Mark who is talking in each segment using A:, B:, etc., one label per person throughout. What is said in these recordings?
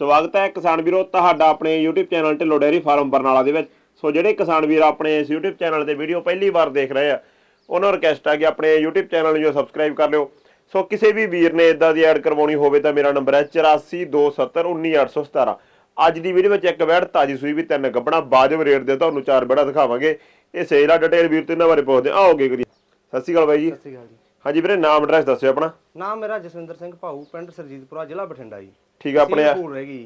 A: ਸਵਾਗਤ ਹੈ ਕਿਸਾਨ ਵੀਰੋ ਤੁਹਾਡਾ ਆਪਣੇ YouTube channel Dhillon dairy farm Barnala ਦੇ ਵਿੱਚ। ਸੋ ਜਿਹੜੇ ਕਿਸਾਨ ਵੀਰ ਆਪਣੇ ਇਸ YouTube ਚੈਨਲ ਤੇ ਵੀਡੀਓ ਪਹਿਲੀ ਵਾਰ ਦੇਖ ਰਹੇ ਆ ਉਹਨਾਂ ਨੂੰ ਰਿਕਵੈਸਟ ਹੈ ਕਿ ਆਪਣੇ YouTube ਚੈਨਲ ਨੂੰ ਜੋ ਸਬਸਕ੍ਰਾਈਬ ਕਰ ਲਿਓ। ਸੋ ਕਿਸੇ ਵੀ ਵੀਰ ਨੇ ਇਦਾਂ ਦੀ ਐਡ ਕਰਵਾਉਣੀ ਹੋਵੇ ਤਾਂ ਮੇਰਾ ਨੰਬਰ ਹੈ 8427191817 ਅੱਜ ਦੀ ਵੀਡੀਓ ਵਿੱਚ ਇੱਕ ਵੈੜ ਤਾਜੀ ਸੂਈ ਵੀ ਤਿੰਨ ਗੱਬਣਾ ਬਾਜਬ ਰੇਟ ਦੇ ਤੁਹਾਨੂੰ ਚਾਰ ਵੈੜਾ ਦਿਖਾਵਾਂਗੇ। ਇਹ ਸੇਲ ਆ ਡਿਟੇਲ ਵੀਰ ਤੇ ਇਹਨਾਂ ਬਾਰੇ ਪੁੱਛਦੇ। ਆਓਗੇ ਕਰੀ ਸਤਿ ਸ਼੍ਰੀ ਅਕਾਲ ਬਾਈ ਜੀ।
B: ਸਤਿ ਸ਼੍ਰੀ ਅਕਾਲ ਜੀ।
A: ਹਾਂਜੀ ਵੀਰੇ ਨਾਮ ਐਡਰੈਸ ਦੱਸਿਓ ਆਪਣਾ।
B: ਨਾਮ ਮੇਰਾ ਜਸਵਿੰਦਰ ਸਿੰਘ ਭਾਊ ਪਿੰਡ ਸਰਜੀਤਪੁਰਾ ਜ਼ਿਲ੍ਹਾ ਬਠਿੰਡਾ ਜੀ।
A: ਠੀਕ ਆ ਆਪਣੇ
B: ਪੂਰ ਰਹਿ ਗਈ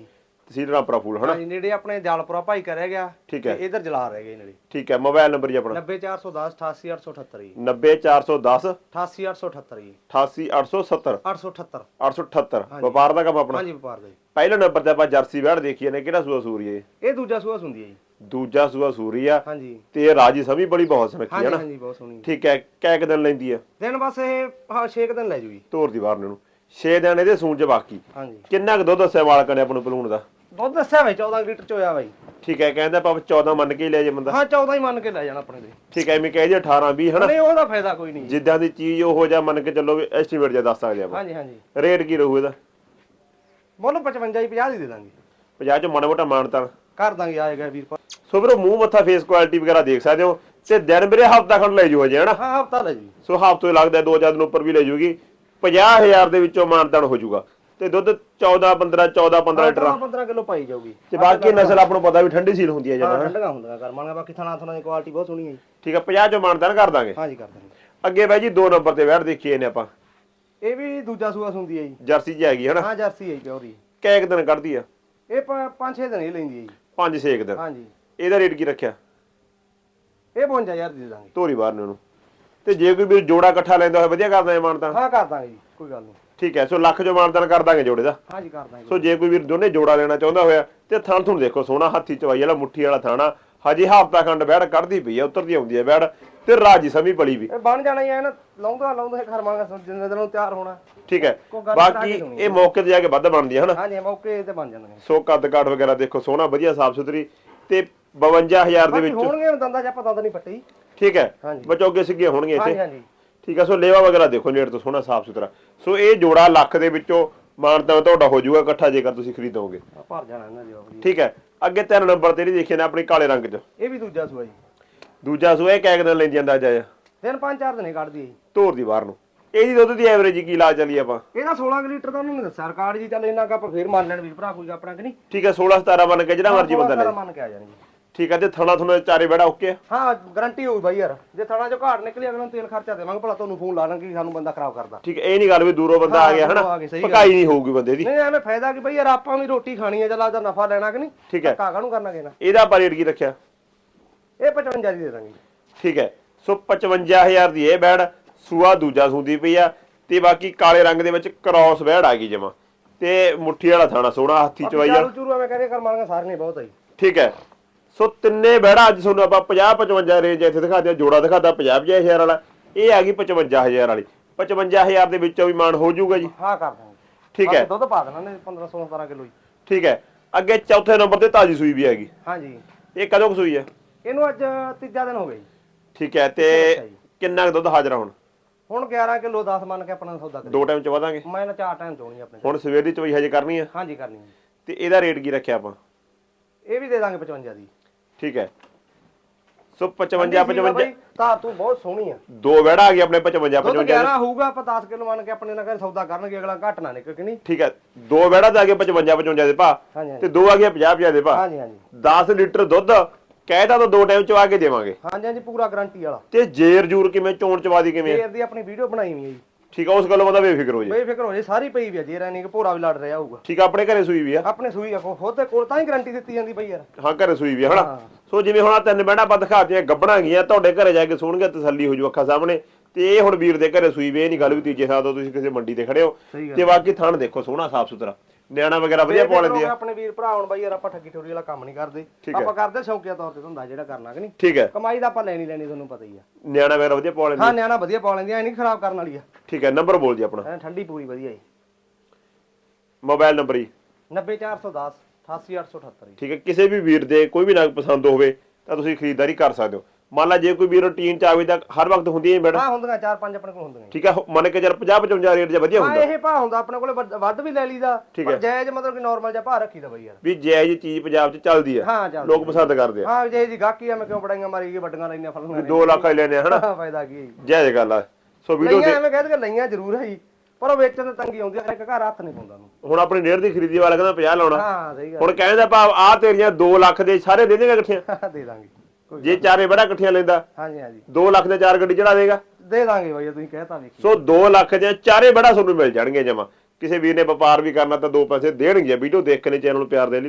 A: ਤਹਿਸੀਲ ਰਾਮਪੁਰਾ ਫੂਲ ਹਨਾ
B: ਹਾਂਜੀ ਨੇੜੇ ਆਪਣੇ ਜਾਲਪੁਰਾ ਭਾਈ ਕਰਿਆ ਗਿਆ
A: ਠੀਕ ਹੈ।
B: ਤੇ ਇਧਰ ਜਲਾ ਰਹਿ ਗਏ ਨੇੜੇ
A: ਠੀਕ ਹੈ ਮੋਬਾਈਲ ਨੰਬਰ ਜੀ ਆਪਣਾ
B: 90410 88878 ਜੀ
A: 90410
B: 88878 ਜੀ
A: 88870
B: 878
A: 878 ਵਪਾਰ ਦਾ ਕੰਮ ਆਪਣਾ
B: ਹਾਂਜੀ ਵਪਾਰ ਦਾ ਜੀ
A: ਪਹਿਲੇ ਨੰਬਰ ਤੇ ਆਪਾਂ ਜਰਸੀ ਵੈੜ ਦੇਖੀਏ ਨੇ ਕਿਹੜਾ ਸੂਆ ਸੂਰੀ ਹੈ
B: ਇਹ ਦੂਜਾ ਸੂਆ ਹੁੰਦੀ ਹੈ ਜੀ
A: ਦੂਜਾ ਸੂਆ ਸੂਰੀ ਆ
B: ਹਾਂਜੀ
A: ਤੇ ਇਹ ਰਾਜੀ ਸਮੀ ਬੜੀ ਬਹੁਤ ਸੁਨੱਖੀ ਹੈ ਨਾ
B: ਹਾਂਜੀ ਬਹੁਤ ਸੋਹਣੀ
A: ਠੀਕ ਹੈ ਕੈ ਕੁ ਦਿਨ ਲੈਂਦੀ ਆ
B: ਦਿਨ ਬਸ ਇਹ ਹਾਂ 6 ਦਿਨ ਲੈ ਜੂ ਜੀ
A: ਤੋਰ ਦੀ ਬਾਹਰ ਨੂੰ 6 ਦਿਨ ਇਹਦੇ ਸੂਣ ਚ ਬਾਕੀ।
B: ਹਾਂਜੀ।
A: ਕਿੰਨਾ ਕੁ ਦੁੱਧ ਦੱਸਿਆ ਮਾਲਕਾਂ ਨੇ ਆਪਾਂ ਨੂੰ ਪਲੂਣ ਦਾ?
B: ਦੁੱਧ ਦੱਸਿਆ ਵੇ 14 ਲੀਟਰ ਚ ਹੋਇਆ ਬਾਈ।
A: ਠੀਕ ਹੈ ਕਹਿੰਦਾ ਆਪਾਂ 14 ਮੰਨ ਕੇ ਹੀ ਲੈ ਜੇ ਬੰਦਾ।
B: ਹਾਂ 14 ਹੀ ਮੰਨ ਕੇ ਲੈ ਜਾਣਾ ਆਪਣੇ ਦੇ
A: ਠੀਕ ਹੈ ਐਵੇਂ ਕਹੇ ਜੇ 18 20 ਹਨਾ?
B: ਨਹੀਂ ਉਹਦਾ ਫਾਇਦਾ ਕੋਈ ਨਹੀਂ। ਜੀ।
A: ਜਿੱਦਾਂ ਦੀ ਚੀਜ਼ ਉਹੋ ਜਿਹਾ ਮੰਨ ਕੇ ਚੱਲੋ ਐਸਟੀਮੇਟ ਜਿਹਾ ਦੱਸ ਸਕਦੇ ਆਪਾਂ।
B: ਹਾਂਜੀ ਹਾਂਜੀ।
A: ਰੇਟ ਕੀ ਰਹੂ ਇਹਦਾ?
B: ਮੁੱਲ 55 ਹੀ 50 ਦੀ ਦੇ ਦਾਂਗੇ।
A: 50 ਚ ਮਾੜਾ ਮੋਟਾ ਮਾਨਤਾਨ
B: ਕਰ ਦਾਂਗੇ ਆਏਗਾ ਵੀਰ ਭਾ-
A: ਸੋ ਵੀਰੋ ਮੂੰਹ ਮੱਥਾ ਫੇਸ ਕੁਆਲਿਟੀ ਵਗੈਰਾ ਦੇਖ ਸਕਦੇ ਹੋ। ਤੇ ਦਿਨ ਵੀਰੇ ਹਫਤਾ ਖੰਡ ਲੈ ਜੂ ਹਜੇ ਹਨਾ?
B: ਹਾਂ ਹਫਤਾ ਲੈ ਜੀ
A: ਸੋ ਹਫ਼ਤੇ ਲੱਗਦਾ ਦੋ ਚਾਰ ਦਿਨ ਉੱਪਰ ਵੀ ਲੈ ਜੂਗੀ। 50000 ਦੇ ਵਿੱਚੋਂ ਮਾਨਤਾਨ ਹੋ ਜਾਊਗਾ। ਤੇ ਦੁੱਧ 14 15 14 15 ਲੀਟਰ
B: 15 ਕਿਲੋ ਪਾਈ ਜਾਊਗੀ।
A: ਤੇ ਬਾਕੀ ਨਸਲ ਆਪਾਂ ਨੂੰ ਪਤਾ ਵੀ ਠੰਡੀ ਸੀਲ ਹੁੰਦੀ ਹੈ
B: ਹਾਂ
A: ਜਨਾ
B: ਠੰਡੀਆਂ ਹੁੰਦੀਆਂ ਕਰਮਾਂਗਾ ਬਾਕੀ ਥਣਾ ਥਣਾ ਦੀ ਕੁਆਲਿਟੀ ਬਹੁਤ ਸੋਹਣੀ ਹੈ ਜੀ।
A: ਠੀਕ ਹੈ 50 ਚੋਂ ਮਾਨਤਾਨ ਕਰ ਦਾਂਗੇ।
B: ਹਾਂਜੀ ਕਰ ਦਾਂਗੇ।
A: ਅੱਗੇ ਬਾਈ ਜੀ ਦੋ ਨੰਬਰ ਤੇ ਵੈੜ ਦੇਖੀਏ ਨੇ ਆਪਾਂ।
B: ਇਹ ਵੀ ਦੂਜਾ ਸੂਆ ਹੁੰਦੀ ਹੈ ਜੀ।
A: ਜਰਸੀ ਜੀ ਹੈਗੀ ਹਨਾ?
B: ਹਾਂ ਜਰਸੀ ਹੈ ਜੀ ਪਿਓਰ ਦੀ
A: ਕੈ ਇੱਕ ਦਿਨ ਕੱਢਦੀ ਆ?
B: ਇਹ 5-6 ਦਿਨ ਹੀ ਲੈਂਦੀ ਹੈ ਜੀ।
A: 5 6 ਦਿਨ।
B: ਹਾਂਜੀ
A: ਇਹਦਾ ਰੇਟ ਕੀ ਰੱਖਿਆ?
B: ਇਹ 52000 ਦੀ ਦਾਂਗੇ।
A: ਧੋਰੀ ਬਾਹਰ ਨੂੰ ਇਹਨੂੰ। ਤੇ ਜੇ ਕੋਈ ਵੀ ਜੋੜਾ ਇਕੱਠਾ ਲੈਂਦਾ ਹੋਇਆ ਵਧੀਆ ਕਰਦਾ ਹੈ ਮਾਨਤਾਨ
B: ਹਾਂ ਕਰ ਦਾਂਗੇ ਜੀ ਕੋਈ ਗੱਲ ਨਹੀਂ।
A: ਠੀਕ ਹੈ ਸੋ ਲੱਖ ਚੋਂ ਮਾਨਤਾਨ ਕਰ ਦਾਂਗੇ ਜੋੜੇ ਦਾ।
B: ਹਾਂਜੀ ਕਰ ਦਾਂਗੇ।
A: ਸੋ ਜੇ ਕੋਈ ਵੀਰ ਦੋਨੇ ਜੋੜਾ ਲੈਣਾ ਚਾਹੁੰਦਾ ਹੋਇਆ ਤੇ ਥਣ ਤੁਹਾਨੂੰ ਦੇਖੋ ਸੋਹਣਾ ਹੱਥੀ ਚਵਾਈ ਵਾਲਾ ਮੁੱਠੀ ਵਾਲਾ ਥਾਣਾ। ਹਜੇ ਹਫਤਾ ਖੰਡ ਬੈੜ ਕੱਢਦੀ ਪਈ ਆ ਉਤਰਦੀ ਆਉਂਦੀ ਹੈ ਬੈੜ ਤੇ ਰਾਜੀ ਸਮੀ ਬੜੀ ਵੀ।
B: ਇਹ ਬਣ ਜਾਣਾ ਹੀ ਐ ਨਾ ਲਾਉਂਦਾ ਲਾਉਂਦਾ ਕਰਮਾਂਗਾ ਜਿੰਨੇ ਦਿਨ ਨੂੰ ਤਿਆਰ ਹੋਣਾ।
A: ਠੀਕ ਹੈ
B: ਕੋਈ ਗੱਲ ਕਰਾ
A: ਬਾਕੀ। ਇਹ ਮੌਕੇ ਤੇ ਜਾ ਕੇ ਵੱਧ ਬਣਦੀ ਹੈ ਹਨਾ
B: ਹਾਂਜੀ ਮੌਕੇ ਤੇ ਬਣ ਜਾਣਗੇ
A: ਸੋ ਕੱਦ ਕਾਠ ਵਗੈਰਾ ਦੇਖੋ ਸੋਹਣਾ ਵਧੀਆ ਸਾਫ਼ ਸੁਥਰੀ ਤੇ 52000 ਦੇ
B: ਬਾਕੀ
A: ਵਿੱਚ
B: ਹੋਣਗੇ ਦੰਦਾ ਜਾਂ ਪਤਾ ਤਾਂ ਨਹੀਂ ਫੱਟੀ
A: ਠੀਕ ਹੈ?
B: ਹਾਂਜੀ।
A: ਬਚੋਗੇ ਸਿੱਗੇ ਹੋਣਗੇ
B: ਹਾਂਜੀ
A: ਇੱਥੇ।
B: ਹਾਂਜੀ
A: ਠੀਕ ਹੈ ਸੋ ਲੇਵਾ ਵਗੈਰਾ ਦੇਖੋ ਨੇੜ ਤੋਂ ਸੋਹਣਾ ਸਾਫ਼ ਸੁਥਰਾ। ਸੋ ਇਹ ਜੋੜਾ ਲੱਖ ਦੇ ਵਿੱਚੋਂ ਮਾਨਤਾ ਤੁਹਾਡਾ ਹੋ ਜਾਊਗਾ ਇਕੱਠਾ ਜੇਕਰ ਤੁਸੀਂ ਖਰੀਦੋਗੇ
B: ਭਰ ਜਾਣਾ ਇਹਨਾਂ ਦੀ ਜੀ
A: ਠੀਕ ਹੈ ਅੱਗੇ ਤਿੰਨ ਨੰਬਰ ਤੇ ਜਿਹੜੀ ਦੇਖੀ ਨਾ ਆਪਣੀ ਕਾਲੇ ਰੰਗ 'ਚ।
B: ਇਹ ਵੀ ਦੂਜਾ ਸੂਆ ਜੀ।
A: ਦੂਜਾ ਸੂਆ ਇਹ ਕੈਕ ਦਿਨ ਲੈਂਦੀ ਜਾਂਦਾ ਜਾਇਆ
B: ਦਿਨ ਪੰਜ ਚਾਰ ਦਿਨ ਕੱਢਦੀ ਜੀ।
A: ਧੋਰ ਦੀ ਬਾਹਰ ਨੂੰ। ਇਹਦੀ ਦੁੱਧ ਦੀ ਐਵਰੇਜ ਕੀ ਲਾ ਚੱਲੀ ਆਪਾਂ?
B: ਇਹਦਾ 16 ਕੁ ਲੀਟਰ ਤਾਂ ਉਹਨਾਂ ਨੇ ਦੱਸਿਆ ਰਿਕਾਰਡ ਜੀ ਚੱਲ ਇੰਨਾ ਕੱਪ ਫੇਰ ਮੰਨ ਲੈਣ ਵੀਰ ਭਰਾ ਕੋਈ ਆਪਣਾ ਕਿ ਨਹੀਂ।
A: ਠੀਕ ਹੈ 16 17 ਬਣ ਕੇ ਜਿਹੜਾ ਮਰਜ਼ੀ ਬੰਦਾ ਲੈ
B: ਮੰਨ ਕੇ ਆ ਜਾਣਗੇ
A: ਠੀਕ ਹੈ ਤੇ ਥਣਾ ਥੁਣਾ ਚਾਰੇ ਬੜਾ ਓਕੇ ਆ।
B: ਹਾਂ ਗਾਰੰਟੀ ਹੋਊ ਬਾਈ ਯਾਰ। ਜੇ ਥਾਣਾ ਚੋਂ ਘਾਟ ਨਿਕਲੀ ਅਗਲੇ ਨੂੰ ਤੇਲ ਖਰਚਾ ਦੇਵਾਂਗੇ ਭਲਾ ਤੁਹਾਨੂੰ ਫੋਨ ਲਾ ਲਾਂਗੇ ਕਿ ਸਾਨੂੰ ਬੰਦਾ ਖਰਾਬ ਕਰਦਾ।
A: ਠੀਕ ਇਹ ਨਹੀਂ ਗੱਲ ਵੀ ਦੂਰੋਂ ਬੰਦਾ ਆ ਗਿਆ
B: ਦੂਰੋਂ
A: ਹਨਾ
B: ਆ ਗਿਆ, ਸਹੀ ਗੱਲ।
A: ਪਕਾਈ ਨਹੀਂ ਹੋਊਗੀ ਬੰਦੇ ਦੀ।
B: ਨਹੀਂ ਐਵੇਂ ਫਾਇਦਾ ਕਿ ਬਈ ਯਾਰ ਆਪਾਂ ਵੀ ਰੋਟੀ ਖਾਣੀ ਹੈ ਚੱਲ ਆਦਾ ਨਫਾ ਲੈਣਾ ਕਿ ਨਹੀਂ?
A: ਠੀਕ ਹੈ।
B: ਕਾਗਾ ਨੂੰ ਕਰਨਾ ਕਿਨਾ
A: ਇਹਦਾ ਆਪਾਂ ਰੇਟ ਕੀ ਰੱਖਿਆ?
B: ਇਹ 55 ਦੀ ਦੇ ਦਾਂਗੇ।
A: ਠੀਕ ਹੈ ਸੋ 55000 ਦੀ ਇਹ ਬੈੜ ਸੂਆ ਦੂਜਾ ਸੂੰਦੀ ਪਈ ਆ ਤੇ ਬਾਕੀ ਕਾਲੇ ਰੰਗ ਦੇ ਵਿੱਚ ਕ੍ਰਾਸ ਬੈੜ ਆ ਗਈ ਜਮਾ। ਤੇ ਮੁੱਠੀ ਵਾਲਾ ਥਾਣਾ ਸੋਹਣਾ ਹੱਥੀ ਚਵਾਈ ਆ।
B: ਚਾਲੂ ਚੂਰੂ ਐਵੇਂ ਕਹਿੰਦੇ ਕਰ ਮਾਰਾਂਗੇ ਸਾਰੇ ਨੇ ਬਹੁਤ ਆਈ
A: ਠੀਕ ਹੈ ਸੋ ਤਿੰਨੇ ਬੈੜਾ ਅੱਜ ਤੁਹਾਨੂੰ ਆਪਾਂ 50 55 ਰੇਂਜ ਇੱਥੇ ਦਿਖਾਦੇ ਆ ਜੋੜਾ ਦਿਖਾਦਾ 50 50000 ਵਾਲਾ। ਇਹ ਆ ਗਈ 55000 ਵਾਲੀ। 55000 ਦੇ ਵਿੱਚੋਂ ਵੀ ਮਾਨ ਹੋ ਜਾਊਗਾ ਜੀ।
B: ਹਾਂ ਕਰ ਦਾਂਗੇ
A: ਠੀਕ ਹੈ।
B: ਦੁੱਧ ਪਾ ਦੇਣਾ ਨੇ 15 16 17 ਕਿਲੋ ਜੀ
A: ਠੀਕ ਹੈ। ਅੱਗੇ ਚੌਥੇ ਨੰਬਰ ਤੇ ਤਾਜੀ ਸੂਈ ਵੀ ਹੈਗੀ।
B: ਹਾਂਜੀ
A: ਇਹ ਕਦੋਂ ਸੂਈ ਹੈ?
B: ਇਹਨੂੰ ਅੱਜ ਤੀਜਾ ਦਿਨ ਹੋ ਗਿਆ ਜੀ।
A: ਠੀਕ ਹੈ ਤੇ। ਕਿੰਨਾ ਕੁ ਦੁੱਧ ਹਾਜ਼ਰ ਹੁਣ?
B: ਹੁਣ 11 ਕਿਲੋ 10 ਮੰਨ ਕੇ ਆਪਣਾ ਸੌਦਾ ਕਰੀ
A: ਦੋ ਟਾਈਮ ਚ ਵਧਾਂਗੇ।
B: ਮੈਂ ਨਾ ਚਾਰ ਟਾਈਮ ਚੋਣੀ ਆਪਣੇ
A: ਹੁਣ ਸਵੇਰ ਦੀ ਚੋਈ ਹਜੇ ਕਰਨੀ ਆ?
B: ਹਾਂਜੀ ਕਰਨੀ ਹੈ।
A: ਤੇ ਇਹਦਾ ਰੇਟ ਕੀ ਰੱਖਿਆ ਆਪਾਂ?
B: ਇਹ ਵੀ ਦੇ ਦਾਂਗੇ 55 ਦੀ।
A: ਠੀਕ ਹੈ। ਸੋ 55 55
B: ਤਾਂ ਤੂੰ ਬਹੁਤ ਸੋਹਣੀ ਆ।
A: ਦੋ ਵੜਾ ਆ ਗਏ ਆਪਣੇ 55
B: ਦੁੱਧ
A: 55
B: 11 ਹੋਊਗਾ ਆਪਾਂ 10 ਕਿਲੋ ਮੰਨ ਕੇ ਆਪਣੇ ਨਾਲ ਕਹਿੰਦੇ ਸੌਦਾ ਕਰਨਗੇ ਅਗਲਾ ਘੱਟ ਨਾ ਨਿਕਲ ਕਿ ਨਹੀਂ?
A: ਠੀਕ ਹੈ ਦੋ ਵੜਾ ਤੇ ਆ ਗਏ 55 55 ਦੇ ਭਾ।
B: ਹਾਂਜੀ
A: ਤੇ ਦੋ ਆ ਗਏ 50 50 ਦੇ ਭਾ।
B: ਹਾਂਜੀ ਹਾਂਜੀ।
A: 10 ਲੀਟਰ ਦੁੱਧ ਕਹਿਦਾ ਤਾਂ ਦੋ ਟਾਈਮ ਚਵਾ ਕੇ ਦੇਵਾਂਗੇ।
B: ਹਾਂਜੀ ਹਾਂਜੀ ਪੂਰਾ ਗਾਰੰਟੀ ਵਾਲਾ।
A: ਤੇ ਜੇਰ ਜੂਰ ਕਿਵੇਂ ਚੋਣ ਚਵਾ ਦੀ ਕਿਵੇਂ?
B: ਫੇਰ ਦੀ ਆਪਣੀ ਵੀਡੀਓ ਬਣਾਈ ਹੋਈ ਹੈ ਜੀ।
A: ਠੀਕ ਆ ਉਸ ਗੱਲੋਂ ਬੰਦਾ ਬੇਫਿਕਰ ਹੋ ਜੇ।
B: ਬੇਫਿਕਰ ਹੋ ਜੇ ਸਾਰੀ ਪਈ ਵੀ ਆ ਜੇ ਕਿ ਭੋਰਾ ਵੀ ਲੜ ਰਿਹਾ ਹੋਊਗਾ।
A: ਠੀਕ ਆ ਆਪਣੇ ਘਰੇ ਸੂਈ ਵੀ ਆ।
B: ਆਪਣੇ ਸੂਈ ਆਖੋ ਖੁਦ ਦੇ ਕੋਲ ਤਾਂ ਹੀ ਗਾਰੰਟੀ ਦਿੱਤੀ ਜਾਂਦੀ ਪਈ ਯਾਰ।
A: ਹਾਂ ਘਰੇ ਸੂਈ ਵੀ ਆ ਹਨਾ। ਸੋ ਜਿਵੇਂ ਹੁਣ ਆਹ ਤਿੰਨ ਬਹਿਣਾ ਆਪਾਂ ਦਿਖਾਤੀਆਂ ਗੱਬਣਾ ਗਈਆਂ ਤੁਹਾਡੇ ਘਰੇ ਜਾ ਕੇ ਸੁਣਗੇ ਤਸੱਲੀ ਹੋ ਜੂ ਅੱਖਾਂ ਸਾਹਮਣੇ। ਤੇ ਇਹ ਹੁਣ ਵੀਰ ਦੇ ਘਰੇ ਸੂਈ ਵੀ ਇਹ ਨਹੀਂ ਗੱਲ ਵੀ ਤੀਜੇ ਸਾਲ ਤੋਂ ਤੁਸੀਂ ਕਿਸੇ ਮੰਡੀ ਤੇ ਖੜੇ ਹੋ।
B: ਸਹੀ
A: ਤੇ ਬਾਕੀ ਥਣ ਦੇਖੋ ਸੋਹਣਾ ਸਾਫ਼ ਸੁਥਰਾ। ਨਿਆਣਾ ਵਗੈਰਾ ਵਧੀਆ ਪਾ ਲੈਂਦੀ ਆ
B: ਆਪਣੇ ਵੀਰ ਭਰਾ ਹੁਣ ਬਾਈ ਯਾਰ ਆਪਾਂ ਠੱਗੀ ਠੋਰੀ ਵਾਲਾ ਕੰਮ ਨਹੀਂ ਕਰਦੇ। ਆਪਾਂ ਕਰਦੇ ਸ਼ੌਕੀਆ ਤੌਰ ਤੇ ਧੰਦਾ ਜਿਹੜਾ ਕਰਨਾ ਕਿ ਨਹੀਂ।
A: ਠੀਕ ਹੈ
B: ਕਮਾਈ ਦਾ ਆਪਾਂ ਲੈਣੀ ਲੈਣੀ ਤੁਹਾਨੂੰ ਪਤਾ ਹੀ ਆ।
A: ਨਿਆਣਾ ਵਗੈਰਾ ਵਧੀਆ ਪਾ ਲੈਂਦੀ
B: ਹਾਂ
A: ਆ।
B: ਨਿਆਣਾ ਵਧੀਆ ਪਾ ਲੈਂਦੀ ਐ ਨਹੀਂ ਖਰਾਬ ਕਰਨ ਵਾਲੀ ਆ।
A: ਠੀਕ ਹੈ ਨੰਬਰ ਬੋਲ ਜੀ ਆਪਣਾ।
B: ਐਂ ਠੰਡੀ ਪੂਰੀ ਵਧੀਆ ਜੀ।
A: ਮੋਬਾਈਲ ਨੰਬਰ ਹੀ
B: 90410 88878 ਜੀ।
A: ਠੀਕ ਹੈ ਕਿਸੇ ਵੀ ਵੀਰ ਦੇ ਕੋਈ ਵੀ ਨਗ ਪਸੰਦ ਹੋਵੇ ਤਾਂ ਤੁਸੀਂ ਖਰੀਦਦਾਰੀ ਕਰ ਸਕਦੇ ਹੋ। ਮੰਨ ਲਾ ਜੇ ਕੋਈ ਵੀ ਰੂਟੀਨ ਚ ਆਵੇ ਤਾਂ ਹਰ ਵਕਤ ਹੁੰਦੀਆਂ ਹੀ ਬੈਡ
B: ਹਾਂ ਹੁੰਦੀਆਂ ਚਾਰ ਪੰਜ ਆਪਣੇ ਕੋਲ ਹੁੰਦੀਆਂ।
A: ਠੀਕ ਹੋ- ਮੰਨ ਕੇ ਚੱਲ 50 55 ਰੇਟ ਜਾਂ ਵਧੀਆ
B: ਹਾਂ
A: ਹੁੰਦਾ।
B: ਇਹ ਭਾਅ ਹੁੰਦਾ ਆਪਣੇ ਕੋਲੇ ਵੱਧ- ਵੱਧ ਵੀ ਲੈ ਲਈਦਾ
A: ਠੀਕ
B: ਪਰ
A: ਹੈ।
B: ਜਾਇਜ਼ ਮਤਲਬ ਕਿ ਨਾਰਮਲ ਜਿਹਾ ਭਾਅ ਰੱਖੀਦਾ ਬਈ ਯਾਰ।
A: ਵੀ ਜਾਇਜ਼ ਚੀਜ਼ ਪੰਜਾਬ 'ਚ ਚੱਲਦੀ ਆ।
B: ਹਾਂ
A: ਲੋਕ ਪਸੰਦ ਕਰਦੇ ਆ।
B: ਹਾਂ ਜੇ ਜੀ ਗਾਹਕੀ ਆ ਮੈਂ ਕਿਉਂ ਬੜਾਈਆਂ ਮਾਰੀ ਗਈ ਵੱਡੀਆਂ ਲੈਣੀਆਂ ਫਲਣੀਆਂ
A: 2 ਲੱਖ ਲੈਣੇ ਹਨਾ?
B: ਹਾਂ ਫਾਇਦਾ ਕੀ ਹੈ ਜੀ।
A: ਜਾਇਜ਼ ਗੱਲ ਆ। ਸੋ ਵੀਡੀਓ
B: ਲਈਆਂ ਐਵੇਂ ਕਹਿੰਦੇ ਕਿ ਲਈਆਂ ਜ਼ਰੂਰ ਹੈ ਜੀ ਪਰ ਉਹ ਵੇਚਣ ਤੇ ਤੰਗੀ ਆਉਂਦੀ ਹੈ ਹਰ ਇੱਕ ਘਰ ਹੱਥ ਨਹੀਂ ਪਾਉਂਦਾ ਨੂੰ
A: ਹੁਣ ਆਪਣੀ ਡੇਢ ਦੀ ਖਰੀਦੀ ਵਾਲਾ ਕਹਿੰਦਾ 50 ਲਾਉਣਾ।
B: ਹਾਂ ਸਹੀ
A: ਹੁਣ ਕਹਿੰਦਾ ਭਾਵ ਆ ਤੇਰੀਆਂ 2 ਲੱਖ ਦੇ ਸਾਰੇ ਦੇ ਦੇਗਾ ਇਕੱਠੀਆਂ।
B: ਗੱਲ ਦੇ ਦਾਂਗੇ ਕੋਈ
A: ਜੇ ਚਾਰੇ ਬੜਾ ਇਕੱਠੀਆਂ ਲੈਂਦਾ
B: ਹਾਂਜੀ ਹਾਂਜੀ।
A: 2 ਲੱਖ ਦੇ ਚਾਰ ਗੱਡੀ ਚੜਾ ਦੇਗਾ।
B: ਦੇ ਦਾਂਗੇ ਬਾਈ ਤੁਸੀਂ ਕਹਿਤਾ ਵੇਖੀ।
A: ਸੋ 2 ਲੱਖ ਦੇ ਚਾਰੇ ਬੜਾ ਤੁਹਾਨੂੰ ਮਿਲ ਜਾਣਗੇ ਜਮਾ। ਕਿਸੇ ਵੀਰ ਨੇ ਵਪਾਰ ਵੀ ਕਰਨਾ ਤਾਂ ਦੋ ਪੈਸੇ ਦੇਣਗੇ ਵੀਡੀਓ ਦੇਖ ਕੇ ਨੇ ਚੈਨਲ ਨੂੰ ਪਿਆਰ ਦੇਣ ਲਈ।